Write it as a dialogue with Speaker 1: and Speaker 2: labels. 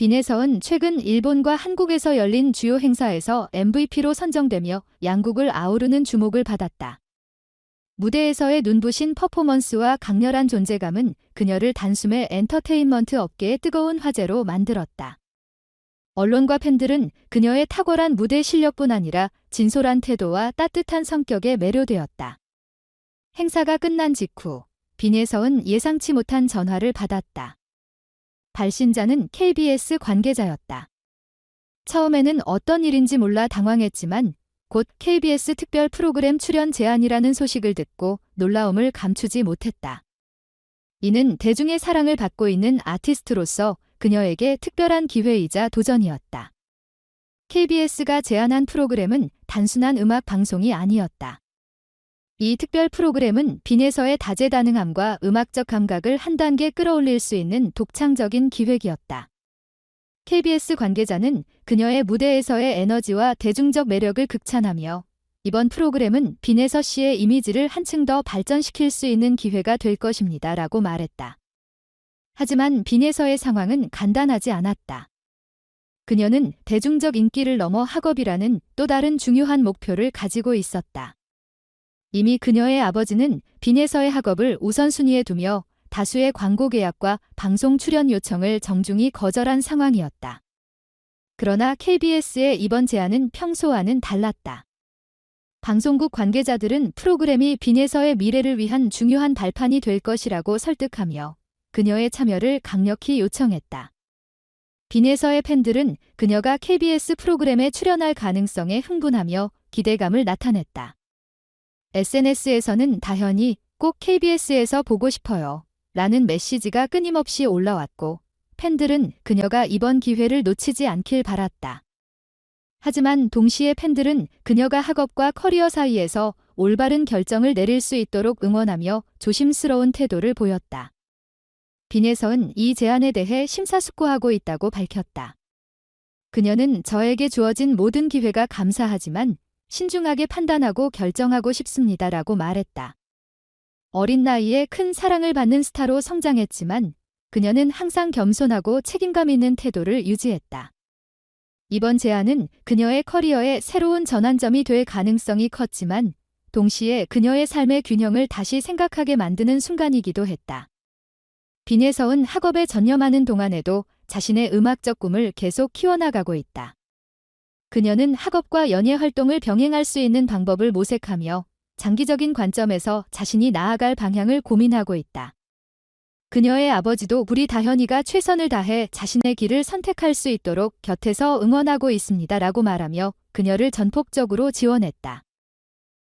Speaker 1: 빈혜서은 최근 일본과 한국에서 열린 주요 행사에서 MVP로 선정되며 양국을 아우르는 주목을 받았다. 무대에서의 눈부신 퍼포먼스와 강렬한 존재감은 그녀를 단숨에 엔터테인먼트 업계의 뜨거운 화제로 만들었다. 언론과 팬들은 그녀의 탁월한 무대 실력뿐 아니라 진솔한 태도와 따뜻한 성격에 매료되었다. 행사가 끝난 직후 빈혜서은 예상치 못한 전화를 받았다. 발신자는 KBS 관계자였다. 처음에는 어떤 일인지 몰라 당황했지만 곧 KBS 특별 프로그램 출연 제안이라는 소식을 듣고 놀라움을 감추지 못했다. 이는 대중의 사랑을 받고 있는 아티스트로서 그녀에게 특별한 기회이자 도전이었다. KBS가 제안한 프로그램은 단순한 음악 방송이 아니었다. 이 특별 프로그램은 빈에서의 다재다능함과 음악적 감각을 한 단계 끌어올릴 수 있는 독창적인 기획이었다. KBS 관계자는 그녀의 무대에서의 에너지와 대중적 매력을 극찬하며 이번 프로그램은 빈에서 씨의 이미지를 한층 더 발전시킬 수 있는 기회가 될 것입니다. 라고 말했다. 하지만 빈에서의 상황은 간단하지 않았다. 그녀는 대중적 인기를 넘어 학업이라는 또 다른 중요한 목표를 가지고 있었다. 이미 그녀의 아버지는 빈에서의 학업을 우선순위에 두며 다수의 광고 계약과 방송 출연 요청을 정중히 거절한 상황이었다. 그러나 KBS의 이번 제안은 평소와는 달랐다. 방송국 관계자들은 프로그램이 빈에서의 미래를 위한 중요한 발판이 될 것이라고 설득하며 그녀의 참여를 강력히 요청했다. 빈에서의 팬들은 그녀가 KBS 프로그램에 출연할 가능성에 흥분하며 기대감을 나타냈다. SNS에서는 다현이 꼭 KBS에서 보고 싶어요. 라는 메시지가 끊임없이 올라왔고 팬들은 그녀가 이번 기회를 놓치지 않길 바랐다. 하지만 동시에 팬들은 그녀가 학업과 커리어 사이에서 올바른 결정을 내릴 수 있도록 응원하며 조심스러운 태도를 보였다. 빈에서는 이 제안에 대해 심사숙고하고 있다고 밝혔다. 그녀는 저에게 주어진 모든 기회가 감사하지만 신중하게 판단하고 결정하고 싶습니다 라고 말했다. 어린 나이에 큰 사랑을 받는 스타로 성장했지만 그녀는 항상 겸손하고 책임감 있는 태도를 유지했다. 이번 제안은 그녀의 커리어의 새로운 전환점이 될 가능성이 컸지만 동시에 그녀의 삶의 균형을 다시 생각하게 만드는 순간이기도 했다. 빈에서은 학업에 전념하는 동안에도 자신의 음악적 꿈을 계속 키워나가고 있다. 그녀는 학업과 연예 활동을 병행할 수 있는 방법을 모색하며 장기적인 관점에서 자신이 나아갈 방향을 고민하고 있다. 그녀의 아버지도 우리 다현이가 최선을 다해 자신의 길을 선택할 수 있도록 곁에서 응원하고 있습니다. 라고 말하며 그녀를 전폭적으로 지원했다.